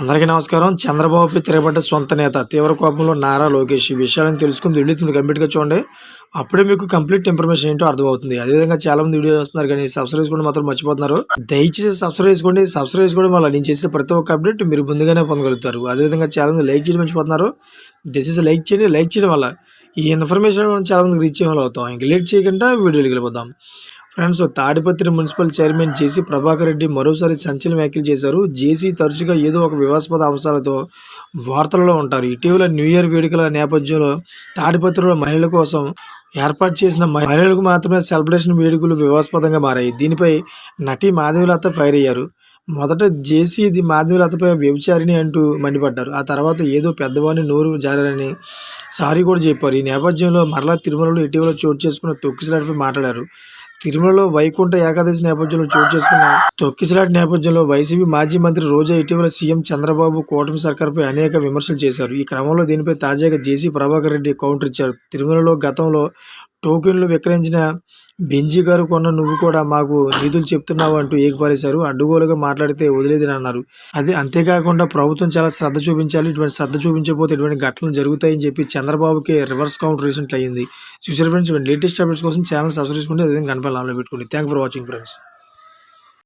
అందరికీ నమస్కారం. చంద్రబాబుపై తిరగబడ్డ సొంత నేత తీవ్ర కోపంలో నారా లోకేష్ ఈ విషయాలను తెలుసుకుని వీడియో మీరు కంప్లీట్గా చూడండి. అప్పుడే మీకు కంప్లీట్ ఇన్ఫర్మేషన్ ఏంటో అర్థమవుతుంది. అదేవిధంగా చాలా మంది వీడియో చేస్తున్నారు కానీ సబ్స్క్రైబ్ చేసుకోండి మాత్రం మర్చిపోతున్నారు. దయచేసి సబ్స్క్రైబ్ చేసుకోండి. సబ్స్క్రైబ్ చేసుకోవడం వల్ల నేను చేసే ప్రతి ఒక్క అప్డేట్ మీరు ముందుగానే పొందగలుగుతారు. అదేవిధంగా చాలా మంది లైక్ చేయడం మర్చిపోతున్నారు. దయచేసి లైక్ చేయండి. లైక్ చేయడం వల్ల ఈ ఇన్ఫర్మేషన్ మనం చాలా మందికి రీచ్ అయ్యే అవుతాం. ఇంక లేట్ చేయకుండా వీడియోకి వెళ్ళిపోతాం friends Tadipatri municipal chairman JC Prabhakar Reddy మరోసారి సంచలన వ్యాఖ్యలు చేశారు. జేసీ తరచుగా ఏదో ఒక వివాదాస్పద అంశాలతో వార్తలలో ఉంటారు. ఇటీవల న్యూ ఇయర్ వేడుకల నేపథ్యంలో తాడిపత్రిలో మహిళల కోసం ఏర్పాటు చేసిన మహిళలకు మాత్రమే సెలబ్రేషన్ వేడుకలు వివాదాస్పదంగా మారాయి. దీనిపై నటి మాధవిలత ఫైర్ అయ్యారు. మొదట జేసీ ఇది మాధవిలతపై వ్యభిచారిణి అంటూ మండిపడ్డారు. ఆ తర్వాత ఏదో పెద్దవాడిని నోరు జారారని సారీ కూడా చెప్పారు. ఈ నేపథ్యంలో మరలా తిరుమలలో ఇటీవల చోటు చేసుకున్న తొక్కిసలాటపై మాట్లాడారు. తిరుమలలో వైకుంఠ ఏకాదశి నేపథ్యంలో చోటు చేసుకున్న తొక్కిసలాట నేపథ్యంలో వైసీపీ మాజీ మంత్రి రోజా ఇటీవల సీఎం చంద్రబాబు కూటమి సర్కార్పై అనేక విమర్శలు చేశారు. ఈ క్రమంలో దీనిపై తాజాగా జేసీ ప్రభాకర్ రెడ్డి కౌంటర్ ఇచ్చారు. తిరుమలలో గతంలో టోకెన్లు విక్రయించిన బెంజీ గారు కొన్న నువ్వు కూడా మాకు నిధులు చెప్తున్నావు అంటూ ఏకపారేశారు. అడ్డుగోలుగా మాట్లాడితే వదిలేదని అన్నారు. అదే అంతేకాకుండా ప్రభుత్వం చాలా శ్రద్ధ చూపించాలి ఇటువంటి శ్రద్ధ చూపించకపోతే ఇటువంటి ఘటనలు జరుగుతాయని చెప్పి చంద్రబాబుకి రివర్స్ కౌంటర్ రీసెంట్ అయ్యింది చూసారు ఫ్రెండ్స్ లేటెస్ట్ అప్డేట్స్ కోసం ఛానల్ సబ్స్క్రైబ్ చేసుకోండి అదేవిధంగా కనపడాలని పెట్టుకోండి. Thank for watching friends